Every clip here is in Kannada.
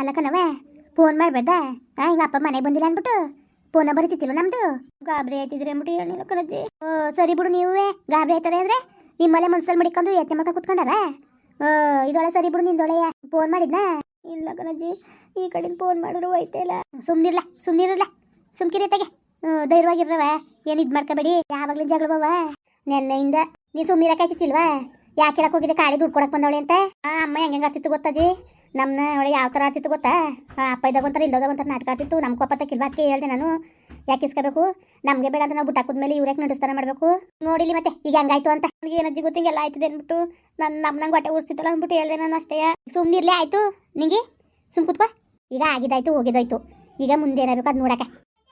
ಅಲ್ಲ ಫೋನ್ ಮಾಡಬೇಡ ಈಗ ಅಪ್ಪ ಮನೆಗೆ ಬಂದಿಲ್ಲ ಅಂದ್ಬಿಟ್ಟು ಫೋನ ಬರೀತಿತ್ತಿಲ್ಲ ನಮ್ದು. ಗಾಬರಿ ಆಯ್ತಿದ್ರೆ ಅಂದ್ಬಿಟ್ಟು ಹೇಳಿಲ್ಲ ಕಣಜ್ಜಿ. ಓ, ಸರಿ ಬಿಡು ನೀವೇ, ಗಾಬರಿ ಆಯ್ತಾರೆ ಅಂದ್ರೆ ನಿಮ್ಮಲ್ಲೇ ಮನ್ಸಲ್ಲಿ ಮಡಿಕೊಂಡು ಯತ್ನೆ ಮಾಡ್ಕೊಂಡು ಕುತ್ಕೊಂಡಾರ? ಇದೊಳೆ ಸರಿ ಬಿಡು ನಿಂದೊಳೆ ಫೋನ್ ಮಾಡಿದ್ನ? ಇಲ್ಲ ಕಣಜ್ಜಿ, ಈ ಕಡೆಯಿಂದ ಫೋನ್ ಮಾಡಿದ್ರು ಹೋಯ್ತಾ ಇಲ್ಲ. ಸುಮ್ನಿರ್ಲ ಸುಮ್ನಿರಲ್ಲ ಸುಮ್ಕಿರಿ ತೆಗೆ ಧೈರ್ಯವಾಗಿರ್ರವ ಏನು ಇದ್ ಮಾಡ್ಕೋಬೇಡಿ, ಯಾವಾಗಲೂ ಜಗಳವ ನೆನ್ನೆಯಿಂದ ನೀನು ಸುಮ್ಮಿರಕ್ಕಾಯ್ತಿಲ್ವಾ ಯಾಕೆ ಹೋಗಿದೆ ಕಾಳಿ ದುಡ್ಡು ಕೊಡಕ್ ಬಂದವಳೆ ಅಂತ? ಅಮ್ಮ ಹೆಂಗೆ ಆಡ್ತಿತ್ತು ಗೊತ್ತಾಜಿ ನಮ್ಮನ್ನ ಅವಳೆ ಯಾವ ಥರ ಆಡ್ತಿತ್ತು ಗೊತ್ತಾ? ಅಪ್ಪ ಇದ್ದಾಗ ಒಂಥರ ಇಲ್ಲದಾಗ ಒಂಥರ ನಾಟಕ ಆಡ್ತಿತ್ತು. ನಮ್ಮ ಕೋಪ ಕಿಲ್ಬಾಕಿ ಹೇಳ್ದೆ ನಾನು. ಯಾಕೆ ಇಸ್ಕೋಬೇಕು? ನಮಗೆ ಬೇಡ ಅಂತ ನಾವು ಬಿಟ್ಟಾಕುದ್ಮೇಲೆ ಇವ್ರ್ಯಾಕೆ ನಡೆಸ್ತಾನೆ ಮಾಡಬೇಕು? ನೋಡಿಲಿ ಮತ್ತೆ, ಈಗ ಹಂಗಾಯ್ತು ಅಂತ. ನನಗೆ ಏನಜ್ಜಿ ಗೊತ್ತಿಂಗ್ ಎಲ್ಲ ಆಯ್ತದೆ ಅಂದ್ಬಿಟ್ಟು ನನ್ನ ನಮ್ಮ ನಂಗೆ ಹೊಟ್ಟೆ ಉರ್ಸ್ತಿತ್ತಲ್ಲ ಅಂದ್ಬಿಟ್ಟು ಹೇಳ್ದೆ ನಾನು ಅಷ್ಟೇ. ಸುಮ್ಮನಿರ್ಲೇ ಆಯ್ತು. ನಿಂಗೆ? ಸುಮ್ ಕೂತ್ಕೋ. ಈಗ ಆಗಿದಾಯ್ತು, ಹೋಗಿದಾಯ್ತು. ಈಗ ಮುಂದೆ ಏನಾಗಬೇಕು ಅದು ನೋಡಕ್ಕೆ.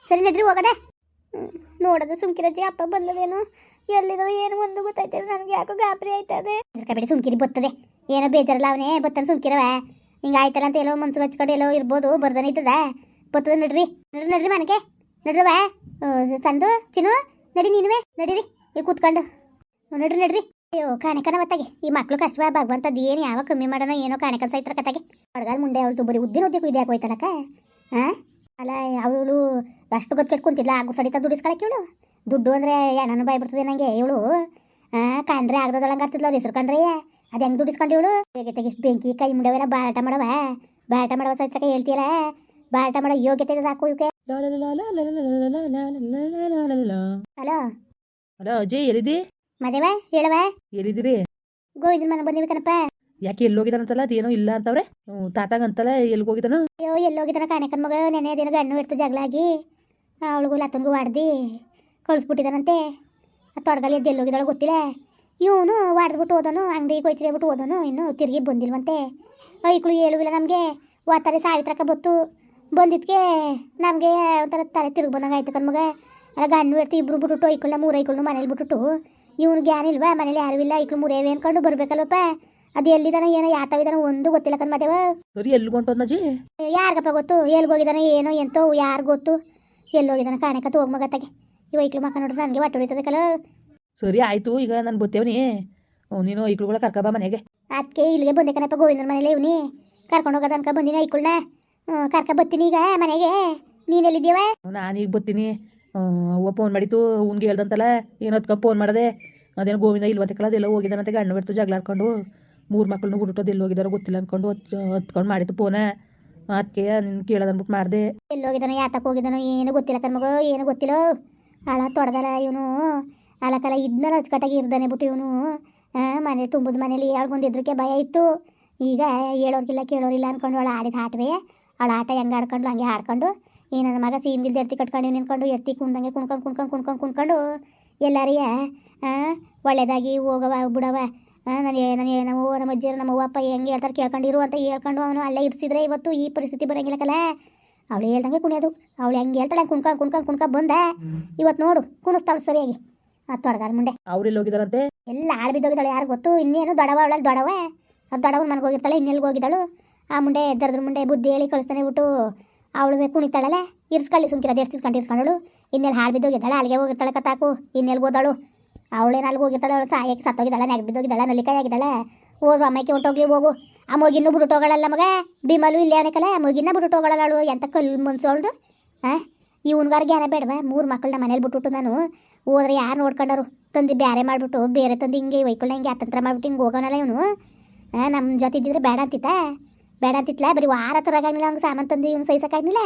ಸರಿ ನಡ್ರಿ, ಹೋಗದೆ? ನೋಡೋದು ಸುಮ್ಕಿರಜ್ಜಿ ಅಪ್ಪ ಬಂದದೇನು. ಎಲ್ಲಿದೋ ಏನು ಒಂದು ಗೊತ್ತಾಯ್ತಿಲ್ಲ ನನಗೆ ಯಾಕೋ ಗಾಬರಿ ಆಯ್ತದೆ. ಬಿಡಿ ಸುಮ್ಕಿರಿ ಬರ್ತದೆ ಏನೋ ಬೇಜಾರಲ್ಲ ಅವನೇ, ಬತ್ತಾನೆ ಸುಮ್ಕಿರವ. ಹಿಂಗೆ ಆಯ್ತಲ್ಲ ಅಂತ ಎಲ್ಲೋ ಮನ್ಸು ಹಚ್ಕೊಂಡು ಎಲ್ಲೋ ಇರ್ಬೋದು, ಬರ್ದನ ಇದ್ದದ. ಬರ್ತದ ನಡ್ರಿ ನಡ್ರಿ ನಡ್ರಿ ಮನೆಗೆ. ನಡ್ರವ ಸಂದು, ಚಿನ್ನು, ನಡಿ ನೀನುವೆ, ನಡೀರಿ. ಈಗ ಕೂತ್ಕೊಂಡು. ನಡ್ರಿ ನಡ್ರಿ. ಅಯ್ಯೋ, ಕಾಣಿಕನ ಮತ್ತಾಗೆ. ಈ ಮಕ್ಳು ಕಷ್ಟ ಭಗವಂತದ್ದು ಏನು ಯಾವ ಕಮ್ಮಿ ಮಾಡೋಣ, ಏನೋ ಕಾಣಿಕ ಸೈತ್ರ ಕತ್ತಾಗೆ ಬಡಗಾಲ ಮುಂಡೆ ಅವಳು ಬರೀ ಉದ್ದಿನ ಉದ್ದಿಗೆ ಇದೆ ಯಾಕೆ ಹೋಯ್ತಲಕ್ಕ? ಹಾಂ ಅಲ್ಲ, ಅವಳು ಅಷ್ಟು ಗೊತ್ತು ಕೆಟ್ಕೊಂತಿಲ್ಲ ಆಗು ಸಡಿತ ದುಡಿಸ್ಕೊಳಕ್ಕೆ ಇವಳು. ದುಡ್ಡು ಅಂದರೆ ಎಣ್ಣನು ಬಾಯ್ ಬರ್ತದೆ ನನಗೆ ಇವಳು. ಹಾಂ ಕಂಡ್ರೆ ಆಗದೊಳಗೆ ಆಗ್ತಿದ್ಲ ಅವ್ರು ಹೆಸರು ಕಂಡ್ರೆ ಅದು ಹೆಂಗೆ ದುಡಿಸ್ಕೊಂಡು ಇವಳು ಯೋಗ್ಯತೆಗೆ ಇಷ್ಟು ಬೆಂಕಿ ಕೈ ಮುಡವೆಲ್ಲ ಬಾಟ ಮಾಡವ ಬಾಟ ಮಾಡವ ಸೈತ್ರಕ ಹೇಳ್ತೀರ ಬಾಟ ಮಾಡೋ ಯೋಗ್ಯತೆ ಹಾಕು ಇವಕ್ಕೆ ಹಲೋ ಹಲೋ ಅಜಯ್ ಎಲ್ಲಿದಿ ಮದೇವ ಹೇಳವ ಎಲ್ಲಿದ್ದೀರಿ ಗೋವಿಂದ ಮನೆ ಬಂದಿವಿ ಕಣಪ್ಪ ಯಾಕೆ ಎಲ್ಲಿ ಹೋಗಿದಾನಂತಲ್ಲ ಅದೇನೋ ಇಲ್ಲ ಅಂತವ್ರೆ ತಾತಾಗ ಅಂತಲ್ಲ ಎಲ್ಲಿ ಹೋಗಿದಾನ ಅಯ್ಯೋ ಎಲ್ಲೋಗಿದ್ದಾನ ಕಾಣಕನ್ ಮಗ ನೆನೆ ದಿನ ಗಣ್ಣು ಇರ್ತು ಜಗಳಾಗಿ ಅವಳಿಗೂ ಲತ್ತನ್ಗೂ ಹೊಡ್ದು ಕಳಿಸ್ಬಿಟ್ಟಿದಾನಂತೆ ತೊಡಗಲ್ಲಿ ಎದ್ದು ಎಲ್ಲೋಗಿದ್ದಾಳೆ ಗೊತ್ತಿಲ್ಲ ಇವನು ಹೊಡೆದ್ಬಿಟ್ಟು ಹೋದನು ಅಂಗಡಿ ಹೋಯ್ತಿರಿ ಬಿಟ್ಟು ಹೋದನು ಇನ್ನು ತಿರುಗಿ ಬಂದಿಲ್ವಂತೆ. ಐಕ್ಳು ಹೇಳುವಿಲ್ಲ ನಮಗೆ ಓದ್ತಾರೆ ಸಾವಿತ್ರಕ್ಕ ಬತ್ತು. ಬಂದಿದ್ಕೆ ನಮಗೆ ಒಂಥರ ತಲೆ ತಿರುಗಿ ಬಂದಂಗೆ ಆಯ್ತು ಕಣ್ಮಗ. ಅಲ್ಲ ಗಂಡು ಇರ್ತಿ ಇಬ್ರು ಬಿಟ್ಬಿಟ್ಟು ಐಕ್ಳನ್ನ ಮೂರು ಐಕ್ಳನ್ನ ಮನೇಲಿ ಬಿಟ್ಬಿಟ್ಟು ಇವನು ಜ್ಞಾನ ಇಲ್ವಾ? ಮನೇಲಿ ಯಾರು ಇಲ್ಲ ಐಕ್ಳು ಮೂರೇವೆ ಅನ್ಕೊಂಡು ಬರ್ಬೇಕಲ್ವಪ್ಪ ಅದು ಎಲ್ಲಿದಾನ ಏನೋ ಯಾತವಿದಾನ ಒಂದು ಗೊತ್ತಿಲ್ಲ ಕಣ್ಮದೇವ. ಸರಿ ಎಲ್ಲಿ ಯಾರ್ಗಪ್ಪ ಯಾರಿಗಪ್ಪ ಗೊತ್ತು? ಎಲ್ಲಿಗೆ ಹೋಗಿದಾನ ಏನೋ ಎಂತೋ ಯಾರು ಗೊತ್ತು? ಎಲ್ಲಿ ಹೋಗಿದಾನ ಕಾಣಕತ್ತು ಹೋಗಿ ಮಗತ್ತಾಗೆ. ಇವ ಐಕ್ಳು ಮಕ್ಕ ನೋಡಿದ್ರೆ ನನಗೆ ಒಟ್ಟು ಹೊಡಿತದೆ ಸರಿ ಆಯ್ತು ಈಗ ನಾನು ಬತ್ತೇವನಿ. ನೀನು ಐಕ್ಳುಗಳ ಕರ್ಕಬಾ ಮನೆಗೆ. ಅದಕ್ಕೆ ಇಲ್ಲಿಗೆ ಬಂದೆ ಕಣಪ್ಪ ಗೋವಿಂದನ ಮನೇಲಿ ಇವನಿ. ಕರ್ಕೊಂಡು ಹೋಗೋದು ಅನ್ಕ ಬಂದಿನ ಐಕ್ಳನ್ನ ಕರ್ಕ ಬತ್ತೀನಿ ಈಗ ಮನೆಗೆ. ನೀನೆಲ್ಲಿದ್ದೀವ ನಾನು ಈಗ ಬತ್ತೀನಿ. ಅವ್ವ ಫೋನ್ ಮಾಡಿತ್ತು ಅವ್ನಿಗೆ ಹೇಳ್ದಂತಲ್ಲ ಏನು ಅದಕ್ಕೆ ಫೋನ್ ಮಾಡಿದೆ. ಅದೇನು ಗೋವಿಂದ ಇಲ್ವಂತಕ್ಕಲ್ಲ ಅದೆಲ್ಲ ಹೋಗಿದ್ದಾನಂತೆ ಗಂಡು ಬಿಡ್ತು ಜಗಳ ಆಡ್ಕೊಂಡು. ಮೂರು ಮಕ್ಕಳನ್ನು ಬಿಟ್ಬಿಟ್ಟು ಎಲ್ಲಿ ಹೋಗಿದಾರೋ ಗೊತ್ತಿಲ್ಲ ಅನ್ಕೊಂಡು ಹತ್ ಹತ್ಕೊಂಡು ಮಾಡಿತ್ತು ಫೋನ ಅದಕ್ಕೆ ನಿನ್ನ ಕೇಳೋದು ಅಂದ್ಬಿಟ್ಟು ಮಾಡಿದೆ. ಎಲ್ಲಿ ಹೋಗಿದ್ದಾನೋ ಯಾತಕ್ಕೆ ಹೋಗಿದ್ದಾನೋ ಏನು ಗೊತ್ತಿಲ್ಲ ಕಣ್ಮಗ ಏನು ಗೊತ್ತಿಲ್ಲ. ಹಾಳ ತೊಡ್ದಾರ ಇವನು. ಅಲಕಲ್ಲ ಇದ್ನಲ್ಲ ಅಚ್ಚುಕಟ್ಟಾಗಿ ಇರ್ದಾನೆ ಬಿಟ್ಟು ಇವನು. ಮನೆ ತುಂಬದ ಮನೇಲಿ ಹೇಳ್ಕೊಂಡು ಎದ್ರಿಕೆ ಭಯ ಇತ್ತು. ಈಗ ಹೇಳೋರ್ಗಿಲ್ಲ ಕೇಳೋರಿಲ್ಲ ಅನ್ಕೊಂಡು ಅವಳು ಆಡಿದ ಆಟವೇ ಅವಳು ಆಟ ಹೆಂಗೆ ಆಡ್ಕೊಂಡು ಹಂಗೆ ಆಡ್ಕೊಂಡು ಈ ನನ್ನ ಮಗ ಸೀಮ್ಗಿಲ್ದ ಎರ್ತಿ ಕಟ್ಕೊಂಡು ನಿಂತ್ಕೊಂಡು ಎರ್ತಿ ಕುಣ್ದಂಗೆ ಕುಣ್ಕೊಂಡು ಕುಣ್ಕೊಂಡು ಕುಣ್ಕೊಂಡು ಕುಣ್ಕೊಂಡು ಎಲ್ಲಾರಿಯ ಒಳ್ಳೆಯದಾಗಿ ಹೋಗವ ಬಿಡವ ನಾನು ನಾನು ನಮ್ಮ ನಮ್ಮ ಅಜ್ಜಿಯರು ನಮ್ಮ ಅವ್ವ ಅಪ್ಪ ಹೆಂಗೆ ಹೇಳ್ತಾರೆ ಕೇಳ್ಕೊಂಡಿರು ಅಂತ ಹೇಳ್ಕೊಂಡು ಅವನು ಅಲ್ಲೇ ಇರಿಸಿದ್ರೆ ಇವತ್ತು ಈ ಪರಿಸ್ಥಿತಿ ಬರೋಂಗಿಲ್ಲಕಲ್ಲ ಅವಳು ಹೇಳ್ದಂಗೆ ಕುಣಿಯೋದು. ಅವಳು ಹೆಂಗೆ ಹೇಳ್ತಾಳೆ ಹಂಗೆ ಕುಣ್ಕೊಂಡು ಕುಣ್ಕೊಂಡು ಕುಣ್ಕೊಂಡು ಬಂದ ಇವತ್ತು ನೋಡು ಕುಣಿಸ್ತಾಳು ಸರಿಯಾಗಿ. ತೊಡಗಾರ ಮುಂಡೆ ಅವ್ರೆಲ್ಲಿ ಹೋಗಿದಾರಂತೆ ಎಲ್ಲ ಆಳ್ ಬಿದ್ದೋಗಿದ್ದಾಳೆ ಯಾರು ಗೊತ್ತು? ಇನ್ನೇನು ದೊಡವ ಅವಳಲ್ಲಿ ದೊಡವೆ? ಅವ್ರು ದೊಡವನ ಮನೆಗೆ ಹೋಗಿರ್ತಾಳೆ ಇನ್ನೆಲ್ಗೆ ಹೋಗಿದ್ದಾಳು? ಆ ಮುಂಡೆ ಎದ್ದರದ್ರ ಮುಂಡೆ ಬುದ್ಧಿ ಹೇಳಿ ಕಳಿಸ್ತಾನೆ ಬಿಟ್ಟು ಅವಳು ಕುಣಿತಾಳಲ್ಲ? ಇರ್ಸ್ಕೊಳ್ಳಿ ಸುಮ್ಕಿರ ದೇಶ ತಿಸ್ಕೊಂಡು ಇರ್ಸ್ಕೊಂಡಳು. ಇನ್ನೆಲ್ಲಿ ಹಾಳು ಬಿದ್ದೋಗಿದ್ದಾಳೆ ಅಲ್ಲಿಗೆ ಹೋಗಿರ್ತಾಳೆ ಕತ್ತಾಕು ಇನ್ನೆಲ್ಲಿ ಹೋದಳು. ಅವಳೇನು ಅಲ್ಲಿಗೆ ಹೋಗಿರ್ತಾಳೆ ಅವಳು ಸಾಯಕ್ಕೆ ಸತ್ತೋಗಿದ್ದಾಳೆ ನೆಗ್ ಬಿದ್ದೋಗಿದ್ದಾಳೆ ನಲ್ಲಿಕಾಯಿ ಆಗಿದ್ದಾಳೆ. ಹೋದ್ರು ಅಮ್ಮಕ್ಕೆ ಹೊಂಟೋಗ್ಲಿ ಹೋಗು. ಆ ಮಗಿನ್ನು ಬಿಟ್ಟು ಹೋಗಲ್ಲ ಮಗ? ಬಿಮಲು ಇಲ್ಲೇ ಅನೇಕಲ್ಲ ಮಗಿನ ಬಿಟ್ಟು ಹೋಗಳಲ್ಲ ಅವಳು? ಎಂತ ಕಲ್ಲು ಮನ್ಸು ಅವಳ್ದು ಹಾಂ ಇವನ್ಗಾರ ಜ್ಞಾನ ಬೇಡವಾ? ಮೂರು ಮಕ್ಕಳನ್ನ ಮನೇಲಿ ಬಿಟ್ಬಿಟ್ಟು ನಾನು ಹೋದ್ರೆ ಯಾರು ನೋಡ್ಕೊಂಡರು? ತಂದು ಬೇರೆ ಮಾಡಿಬಿಟ್ಟು, ಬೇರೆ ತಂದು ಹಿಂಗೆ ವೈಕೊಳ್ಳ ಹಿಂಗೆ ಅತಂತ್ರ ಮಾಡ್ಬಿಟ್ಟು ಹಿಂಗೆ ಹೋಗೋನಲ್ಲ ಇವನು? ನಮ್ಮ ಜೊತೆ ಇದ್ದಿದ್ರೆ ಬೇಡ ಅಂತಿತ್ತ? ಬೇಡ ಅಂತಿತ್ತಲ್ಲ ಬರೀ ವಾರ ತರಗಾಗಿಲ್ಲ ಹಂಗೆ ಸಾಮಾನು ತಂದು ಇವನು ಸಹಿಸೋಕ್ಕಾಗಿಲ್ಲ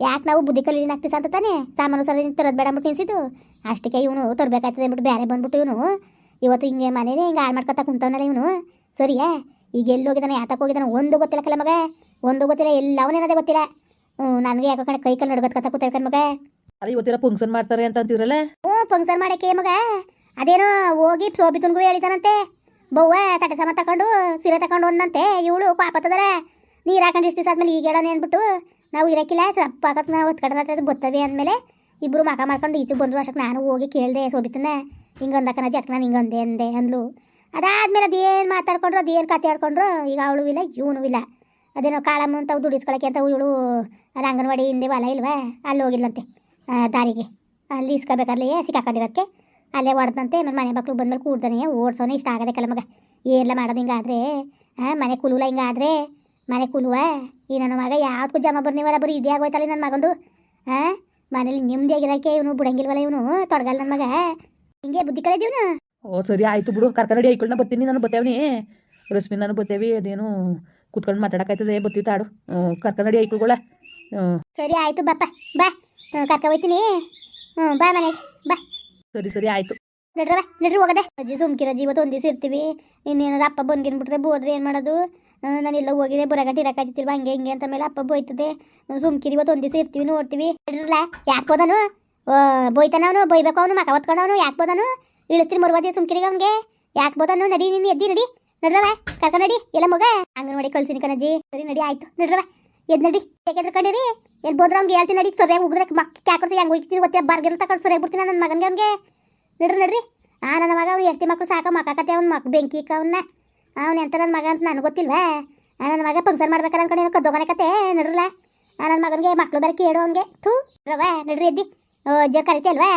ಯಾಕೆ ನಾವು ಬುದ್ಧಿ ಕಲೀನ ಆಗ್ತಿ ಅಂತ ತಾನೆ? ಸಾಮಾನು ಸರಿ ತರೋದು ಬೇಡ ಅಂದ್ಬಿಟ್ಟು ನಿಲ್ಸಿದ್ದು? ಅಷ್ಟಕ್ಕೆ ಇವನು ತರಬೇಕಾಯ್ತದೆ ಅಂದ್ಬಿಟ್ಟು ಬೇರೆ ಬಂದ್ಬಿಟ್ಟು ಇವನು. ಇವತ್ತು ಹಿಂಗೆ ಮನೇನೆ ಹಿಂಗೆ ಹಾಳು ಮಾಡ್ಕೊತಾ ಕುಂತವನಲ್ಲ ಇವನು. ಸರಿಯಾ? ಈಗ ಎಲ್ಲಿ ಹೋಗಿದ್ದಾನೆ ಯಾತಕ್ಕೆ ಹೋಗಿದ್ದಾನೆ ಒಂದು ಗೊತ್ತಿಲ್ಲ ಮಗ. ಒಂದು ಗೊತ್ತಿಲ್ಲ ಎಲ್ಲವನೇನದೇ ಗೊತ್ತಿಲ್ಲ. ನನಗೆ ಯಾಕೋ ಕಡೆ ಕೈ ಕಾಲು ನಡ್ಗತ್ಕತ್ತ ಕೂತೇವೆ ಮಗ. ಅಲ್ಲ ಇವತ್ತಿರ ಫಂಕ್ಷನ್ ಮಾಡ್ತಾರೆ ಅಂತ ಅಂತಿದ್ರಲ್ಲ ಹ್ಞೂ ಫಂಕ್ಷನ್ ಮಾಡಕ್ಕೆ ಮಗ. ಅದೇನೋ ಹೋಗಿ ಸೋಬಿತನ್ಗೂ ಹೇಳಿದಾನಂತೆ ಬವ್ವ ತಟ್ಟೆ ಸಮ ತಕೊಂಡು, ಸೀರೆ ತಕೊಂಡು ಒಂದಂತೆ ಇವಳು ಪಾಪತ್ತದರ ನೀರು ಹಾಕೊಂಡು ಇಷ್ಟು ದಿವಸ ಆದ್ಮೇಲೆ ಈಗ ಹೇಳೋಣ ಅಂದ್ಬಿಟ್ಟು, ನಾವು ಇರಕ್ಕಿಲ್ಲ ಪಾಕಕ್ಕೆ ನಾವು ಹೊತ್ಕಡೆ ಗೊತ್ತವೆ ಅಂದಮೇಲೆ ಇಬ್ಬರು ಮಾಡ್ಕೊಂಡು ಈಚು ಬಂದ್ರು ಅಷ್ಟಕ್ಕೆ ನಾನು ಹೋಗಿ ಕೇಳಿದೆ ಸೋಬಿತನ ಹಿಂಗೆ ಅಂದಕ್ಕನ ಜಟ್ಕ ನಾನು ಹಿಂಗೆ ಅಂದೆ ಅಂದೆ ಅಂದ್ಲು. ಅದಾದ್ಮೇಲೆ ಅದೇನು ಮಾತಾಡ್ಕೊಂಡ್ರು, ಅದೇನು ಕತೆ ಆಡ್ಕೊಂಡ್ರು, ಈಗ ಅವಳು ಇಲ್ಲ, ಇವನು ಇಲ್ಲ. ಅದೇನೋ ಕಾಳಮ್ಮ ಅಂತ ದುಡಿಸ್ಕೊಳಕ್ಕೆ ಅಂತ ಇವಳು, ಅದು ಅಂಗನವಾಡಿ ಹಿಂದೆ ಹೊಲ ಇಲ್ವಾ, ಅಲ್ಲಿ ಹೋಗಿಲ್ಲಂತೆ ದಾರಿಗೆ. ಅಲ್ಲಿ ಇಸ್ಕೋಬೇಕಾರ್ಲಿ ಸಿಕ್ಕಾಕೊಂಡಿರೋದಕ್ಕೆ. ಅಲ್ಲೇ ಹೊಡೆದಂತೆ ಆಮೇಲೆ ಮನೆ ಮಕ್ಳು ಬಂದ್ಮೇಲೆ ಕೂಡ್ದಾನೆ ಓಡಿಸೋನೇ ಇಷ್ಟ ಆಗದೆ ಕಲ ಮಗ. ಏನೆಲ್ಲ ಮಾಡೋದು ಹಿಂಗಾದರೆ? ಹಾಂ ಮನೆ ಕುಲುಲ ಹಿಂಗಾದರೆ? ಮನೆ ಕುಲುವ? ಈ ನನ್ನ ಮಗ ಯಾವ್ದಕ್ಕೂ ಜಮ ಬರ್ನಿವಲ್ಲ ಬರೀ ಇದೇ ಆಗೋಯ್ತಲ್ಲ ನನ್ನ ಮಗಂದು? ಹಾಂ ಮನೇಲಿ ನೆಮ್ಮದಿಯಾಗಿರೋಕ್ಕೆ ಇವನು ಬಿಡಂಗಿಲ್ವಲ್ಲ ಇವನು? ತೊಡಗಲ್ಲ ನನ್ನ ಮಗ. ಹಿಂಗೆ ಬುದ್ಧಿ ಕಲಿದೀವ್ನು ಓ ಸರಿ ಆಯಿತು ಬಿಡು. ಕರ್ಕೊಂಡು ಐಕೊಳ್ನ ಬರ್ತೀನಿ ನಾನು ಬರ್ತೇವೆ ರಶ್ಮಿ ನಾನು ಬತ್ತೇವಿ. ಅದೇನು ಕುತ್ಕೊಂಡು ಮಾತಾಡೋಕ್ಕಾಯ್ತದೆ ಬತ್ತೀವಿ ತಾಡು. ಕರ್ಕೊಂಡು ಐಕೊಳ್ಗೊಳ ಸರಿ ಆಯಿತು ಬಾಪ್ಪ. ಬಾ. ಕರ್ಕ ಹೋಯ್ತೀನಿ. ಹ್ಞೂ ಬಾ ಮನೆಗೆ ಬಾ. ಸರಿ ಸರಿ ಆಯಿತು. ನಡ್ರವ ನಡ್ರಿ ಹೋಗದೆ. ಅಜ್ಜಿ ಸುಮ್ಕಿರಜ್ಜಿ ಇವತ್ತು ಒಂದು ದಿವಸ ಇರ್ತೀವಿ. ಇನ್ನೇನಾದ್ರು ಅಪ್ಪ ಬಂದ್ಗಿನ್ಬಿಟ್ರೆ ಬೋದ್ರೆ ಏನು ಮಾಡೋದು? ನಾನೆಲ್ಲ ಹೋಗಿದೆ ಬುರಗಟ್ಟಿ ಇರಕ್ಕಾಗ್ತಿಲ್ವ ಹಂಗೆ ಹಿಂಗೆ ಅಂತ ಮೇಲೆ ಅಪ್ಪ ಬೋಯ್ತದೆ ಸುಮ್ಕಿರಿ ಇವತ್ತು ಒಂದು ದಿವಸ ಇರ್ತೀವಿ ನೋಡ್ತೀವಿ. ನಡ್ರಲ್ಲ ಯಾಕೆ ಹೋದನು? ಬೋಯ್ತಾನ ಅವನು ಬೈಬೇಕು ಅವನು ಮಕ ಹೊತ್ಕೊಂಡವನು ಯಾಕೆ ಬೋದನು ಇಳಿಸ್ತೀನಿ ಮರುವಾದಿ ಸುಮ್ಕಿರಿಗೆ ಅವನಿಗೆ. ಯಾಕೆ ಬೋದನು ನಡಿ ನೀನು ಎದ್ದಿ ನಡಿ. ನಡ್ರವ ಕರ್ಕ ನಡಿ ಎಲ್ಲ ಮಗ. ಅಂಗನವಾಡಿ ಕಳ್ಸಿನಿ ಕಣಜ್ಜಿ. ಸರಿ ನಡಿ ಆಯ್ತು. ನಡ್ರವ ಎದ್ ನಡಿ ಯಾಕೆಂದ್ರೆ ಕಂಡಿರಿ ಎಲ್ಲಿ ಅವ್ನಿಗೆ ಹೇಳ್ತೀನಿ ನಡಿ ಸೊರೆ ಉಗಿದ್ರೆ ಮಕ್ಕ ಕ್ಯಾಕರ್ಸಿ ಹೆಂಗೆ ಹೋಗ್ತೀನಿ ಗೊತ್ತೆ ಬರ್ಗಿರ ತಕೊಂಡು ಸೊರೆ ಬಿಡ್ತೀನಿ ನನ್ನ ಮಗನಿಗೆ ಅವ್ನಿಗೆ. ನಡ್ರಿ ನಡ್ರಿ. ಆ, ನನ್ನ ಮಗ ಅವ್ನು ಹೆಂಡತಿ ಮಕ್ಕಳು ಸಾಕ ಮಕ್ಕಕತ್ತೆ ಅವ್ನ ಮಕ್, ಬೆಂಕಿ ಅವನ್ನ ಅವ್ನು ಎಂತ ನನ್ನ ಮಗ ಅಂತ ನನಗೆ ಗೊತ್ತಿಲ್ವಾ? ಆ ನನ್ನ ಮಗ ಫಂಕ್ಷನ್ ಮಾಡ್ಬೇಕಾರೆ ಅನ್ಕೊಂಡು ಕದ್ದೋಗನೆ ಕತೆ ನಡ್ರಲ್ಲ ಆ ನನ್ನ ಮಗನಿಗೆ ಮಕ್ಳು ಬೇರೆ ಕೇಳು ಅವ್ನಿಗೆ. ಥೂ ರವ ನಡ್ರಿ, ಎದ್ದಿ. ಓ ಜೋ ಕರಿತೆ ಅಲ್ವಾ?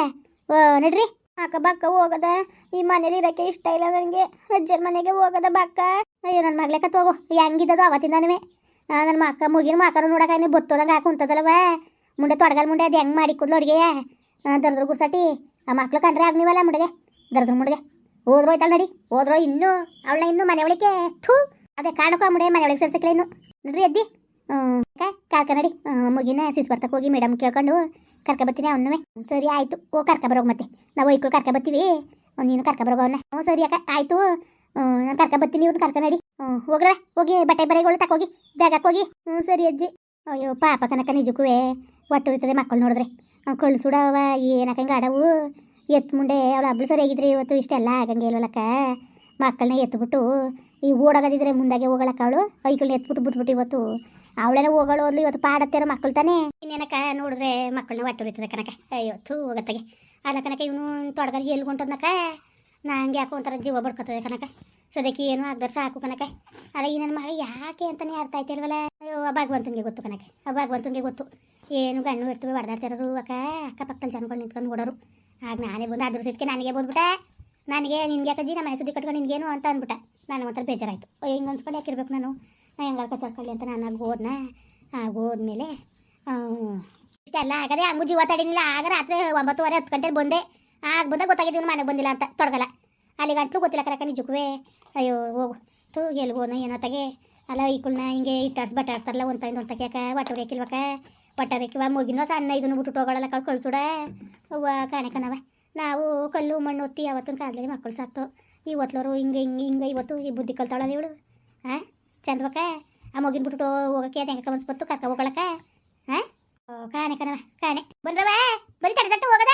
ಓ, ನಡ್ರಿ. ಅಕ್ಕ ಬಕ್ಕ ಹೋಗದ, ಈ ಮನೇಲಿ ಇರೋಕ್ಕೆ ಇಷ್ಟ ಇಲ್ಲ ನನಗೆ ಅಜ್ಜನ ಮನೆಗೆ ಹೋಗದ ಬಕ್ಕ. ಅಯ್ಯೋ ನನ್ನ ಮಗ್ಲೆ ಕತ್ ಹೋಗು. ಹೆಂಗಿದ್ದದು ಅವತ್ತಿಂದಾನುವೆ. ನನ್ನ ಮಕ್ಕ ಮುಗಿನ ಮಕ್ಕಳು ನೋಡಕ ನೀವು ಬತ್ತೋದಂಗೆ ಹಾಕಿ ಕುಂತದಲ್ಲವ ಮುಂಡೆ ತೊಡಗಲ್ ಮುಂಡೆ ಅದು ಹೆಂಗೆ ಮಾಡಿ ಕೂದಲು ಅಡುಗೆ? ದರ್ದ್ರ ಗುರ್ಸಟಿ ಆ ಮಕ್ಳು ಕಂಡ್ರೆ ಆಗ್ನಿವಲ್ಲ ಮುಂಡೆಗೆ. ದರ್ದ್ರ ಮುಂಡೆಗೆ. ಹೋದ್ರು ಹೋಯ್ತಲ್ಲ ನಡಿ. ಹೋದ್ರು ಇನ್ನೂ ಅವಳ ಇನ್ನೂ ಮನೆ ಒಳಗೆ ಥೂ. ಅದೇ ಕಾಣಕ್ಕ ಮುಡೆ ಮನೆ ಒಳಗೆ ಸೇರ್ಸಕ್ಕಿಲ್ಲ ಇನ್ನು. ನೋಡ್ರಿ ಎದ್ದಿ. ಕಾರ್ಕ ನಡಿ. ಮುಗಿನ ಮುಗಿನ ಸಿಸ್ಬರ್ತಕ್ಕೆ ಹೋಗಿ ಮೇಡಮ್ ಕೇಳ್ಕೊಂಡು ಕರ್ಕ ಬರ್ತೀನಿ ಅವನ್ನೂ ಸರಿ ಆಯಿತು. ಓ, ಕರ್ಕ ಬರೋಗ ಮತ್ತೆ. ನಾವು ಐಕ್ಳು ಕರ್ಕ ಬರ್ತೀವಿ. ಅವ್ನು ನೀನು ಕರ್ಕ ಬರೋಗ ಅವನ್ನ ಹ್ಞೂ ಸರಿ ಅಕ್ಕ. ಆಯಿತು. ನಾನು ಕರ್ಕ ಬರ್ತೀನಿ ಇವ್ರನ್ನ ಕರ್ಕ ನಡಿ. ಹ್ಞೂ, ಹೋಗ್ರೆ, ಹೋಗಿ ಬಟ್ಟೆ ಬರೆಗಳು ತಕೋಗಿ ಬ್ಯಾಗಕ್ಕೆ ಹೋಗಿ ಹ್ಞೂ, ಸರಿ ಅಜ್ಜಿ. ಅಯ್ಯೋ, ಪಾಪ ಕನಕ ನಿಜಕ್ಕೂ ಒಟ್ಟು ಇರ್ತದೆ ಮಕ್ಕಳು ನೋಡಿದ್ರೆ. ಕಳ್ಳು ಸುಡವ ಏನಕ್ಕಂಗೆ ಆಡವು? ಎತ್ತು ಮುಂಡೆ ಅವಳು ಸರಿ ಸರಿಯಾಗಿದ್ರೆ ಇವತ್ತು ಇಷ್ಟೆಲ್ಲ ಆಗಂಗೆ ಮಕ್ಕಳನ್ನ ಎತ್ಬಿಟ್ಟು, ಈ ಓಡಾಗದಿದ್ರೆ ಮುಂದಾಗೆ ಹೋಗಳಕ್ಕ ಅವಳು? ಐಗಳನ್ನ ಎತ್ಬಿಟ್ಟು ಬಿಟ್ಬಿಟ್ಟು ಇವತ್ತು ಅವಳೇನ ಹೋಗಳು ಇವತ್ತು ಪಾಡತ್ತಿರೋ ಮಕ್ಕಳು ತಾನೇ. ಇನ್ನೇನಕ್ಕ, ನೋಡಿದ್ರೆ ಮಕ್ಕಳನ್ನ ಒಟ್ಟು ಇರ್ತದೆ ಕನಕ. ಅಯ್ಯೋ ಹೋಗತ್ತಾಗೆ. ಅಲ್ಲ ಕನಕ, ಇವನು ತೊಡಗಲ್ಲಿ ಎಲ್ಲಿ ಹೊಂಟದ್ನಕ ನಂಗೆ ಯಾಕೋ ಒಂಥರ ಜೀವ ಬಡ್ಕೊತದೆ ಕನಕ ಸದ್ಯಕ್ಕೆ ಏನು ಆಗ್ದಾರ ಸಾಕು ಕನಕ ಅಲ್ಲ ಈ ನನ್ನ ಮಗ ಯಾಕೆ ಅಂತಲೇ ಅರ್ಥ ಆಯ್ತಿಲ್ವಲ್ಲ ಅಯ್ಯೋ, ಆ ಭಗವಂತನಿಗೆ ಗೊತ್ತು ಕನಕ ಆ ಭಗವಂತನಿಗೆ ಗೊತ್ತು. ಏನು ಗಣ್ಣು ಇರ್ತವೆ ಹೊಡೆದಾಡ್ತಿರೋರು ಅಕ್ಕ. ಅಕ್ಕಪಕ್ಕದಲ್ಲಿ ಜನಗಳು ನಿಂತ್ಕೊಂಡು ಓಡೋರು. ಆಗ ನಾನೇ ಬಂದು ಅದ್ರ ಸಿದ್ಕೆ ನನಗೆ ಬಂದ್ಬಿಟ್ಟೆ ನನಗೆ ನಿನ್ಗೆ ಯಾಕಜ್ಜಿ ನಮ್ಮ ಮನೆ ಸುದ್ದಿ ಕಟ್ಕೊಂಡು ನಿನಗೇನು ಅಂತ ಅಂದ್ಬಿಟ್ಟೆ. ನಾನು ಒಂಥರ ಬೇಜಾರಾಯಿತು. ಹಿಂಗೆ ಅನ್ಸ್ಕೊಂಡು ಯಾಕಿರ್ಬೇಕು ನಾನು? ಅರ್ಕ ಕಚ್ಚಾಡ್ಕೊಳ್ಳಿ ಅಂತ ನಾನು ಅಲ್ಲಿ ಹೋದ್ನ? ಆಗ ಹೋದ್ಮೇಲೆ ಇಷ್ಟೆಲ್ಲ ಆಗದೆ ಹಂಗೂ ಜೀವ ತಡಿನಿಲ್ಲ ಆಗ ರಾತ್ರಿ ಒಂಬತ್ತುವರೆ ಹತ್ತು ಗಂಟೆಗೆ ಬಂದೆ. ಆಗ ಬಂದಾಗ ಗೊತ್ತಾಗಿದ್ದು ಮನೆಗೆ ಬಂದಿಲ್ಲ ಅಂತ ತೊಡಗಲ್ಲ. ಅಲ್ಲಿ ಗಂಟ್ಲು ಗೊತ್ತಿಲ್ಲ ಕರಕ ನಿಜಕ್ಕೂ ಅಯ್ಯೋ, ಹೋಗು. ತೂ ಗೆಲ್ಬೋನು ಏನೋ ತಗೆ. ಅಲ್ಲ ಈಕುಳ್ನ ಹಿಂಗೆ ಇಟ್ಟಾಡ್ಸಿ ಬಟ್ಟಾಡ್ಸ್ತಾರಲ್ಲ, ಒಂದು ಒಂದು ತಗ್ಯಾಕ ಯಾಕೆ ಒಟ್ಟು ರೇಕಿಲ್ವಕ್ಕ ಒಟ್ಟ ರೇಕಿವ ಮುಗಿನೋ ಸಣ್ಣ ಇದನ್ನು ಬಿಟ್ಟು ಹೋಗೋಳಲ್ಲ, ಕಳ್ ಕಳ್ಸುಡ? ಅವ್ವ ಕಾಣಕನವ ನಾವು ಕಲ್ಲು ಮಣ್ಣು ಒತ್ತಿ ಅವತ್ತಿನ ಕಾಲದಲ್ಲಿ ಮಕ್ಕಳು ಸಾಕ್ತು. ಇವತ್ತಲವರು ಹಿಂಗೆ ಹಿಂಗೆ ಹಿಂಗೆ, ಇವತ್ತು ಈ ಬುದ್ಧಿ ಕಲ್ತಾಳಲ್ಲ ಇವಳು. ಹಾಂ ಚಂದವಕ ಆ ಮಗಿನ ಬಿಟ್ಟು ಹೋಗೋಕೆ ಅದು ಹೆಂಗೆ ಕಮನ್ಸ್ಬತ್ತು ಕರ್ಕ ಹೋಗೋಳಕ ಹಾಂ ಕಾಣೆ ಕಣವ ಕಾಣೆ. ಬಂದ್ರವ ಬರೀ ತಡೆ ಹೋಗದೆ ಹೋಗದ.